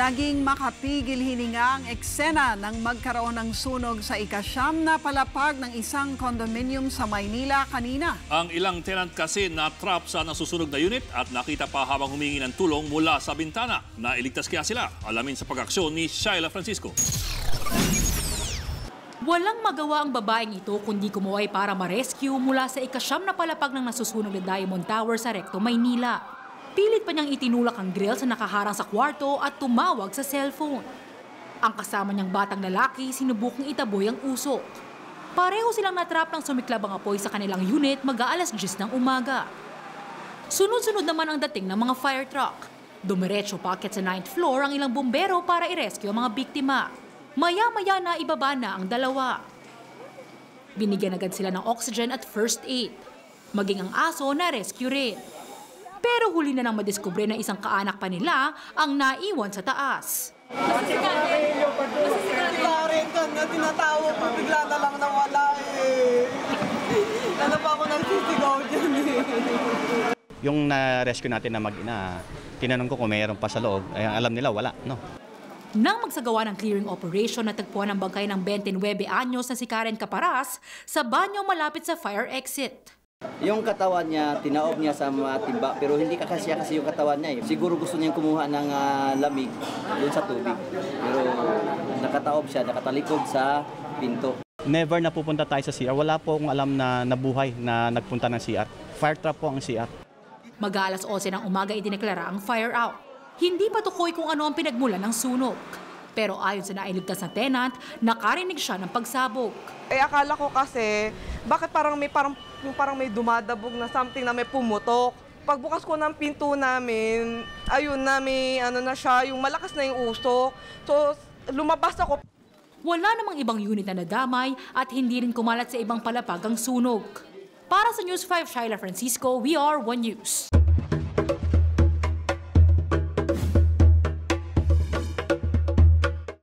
Naging makapigil hininga ang eksena ng magkaroon ng sunog sa ikasyam na palapag ng isang condominium sa Maynila kanina. Ang ilang tenant kasi na-trap sa nasusunog na unit at nakita pa habang humingi ng tulong mula sa bintana. Nailigtas kaya sila? Alamin sa pag-aksyon ni Shaila Francisco. Walang magawa ang babaeng ito kundi kumuhay para ma-rescue mula sa ikasyam na palapag ng nasusunog na Diamond Tower sa Recto, Maynila. Pilit pa niyang itinulak ang grill sa nakaharang sa kwarto at tumawag sa cellphone. Ang kasama niyang batang lalaki sinubukang itaboy ang usok. Pareho silang natrap ng sumiklab ang apoy sa kanilang unit mag-aalas 10 ng umaga. Sunod-sunod naman ang dating ng mga fire truck. Dumiretso packet sa 9th floor ang ilang bumbero para i-rescue ang mga biktima. Maya-maya na ibaba na ang dalawa. Binigyan agad sila ng oxygen at first aid. Maging ang aso na rescue rin. Pero huli na nang madiskubre ng isang kaanak pa nila ang naiwan sa taas. Karen ka na tinatawag ko, bigla na lang nawala eh. Ano pa ako nang sisigaw dyan eh. Yung na-rescue natin na mag-ina, tinanong ko kung mayroon pa sa loob. Ay, alam nila, wala. No. Nang magsagawa ng clearing operation, natagpuan ang bangkay ng 29 anyos na si Karen Caparas sa banyo malapit sa fire exit. Yung katawan niya, tinaob niya sa mga timba, pero hindi kakasya kasi yung katawan niya eh. Siguro gusto niyang kumuha ng ah, lamig doon sa tubig. Pero nakataob siya, nakatalikod sa pinto. Never na pupunta tayo sa CR. Wala po akong alam na nabuhay na nagpunta ng CR. Fire trap po ang CR. Mag-aalas 11 ng umaga idineklara ang fire out. Hindi pa tukoy kung ano ang pinagmulan ng sunog. Pero ayon sa nailigtas na tenant, nakarinig siya ng pagsabog. Eh akala ko kasi, bakit parang may parang, yung parang may dumadabog na something na may pumutok. Pagbukas ko ng pinto namin, ayun na may ano na siya, yung malakas na yung usok. So lumabas ako, Wala namang ibang unit na nadamay at hindi rin kumalat sa ibang palapag ang sunog. Para sa News 5, Shaila Francisco, we are One News.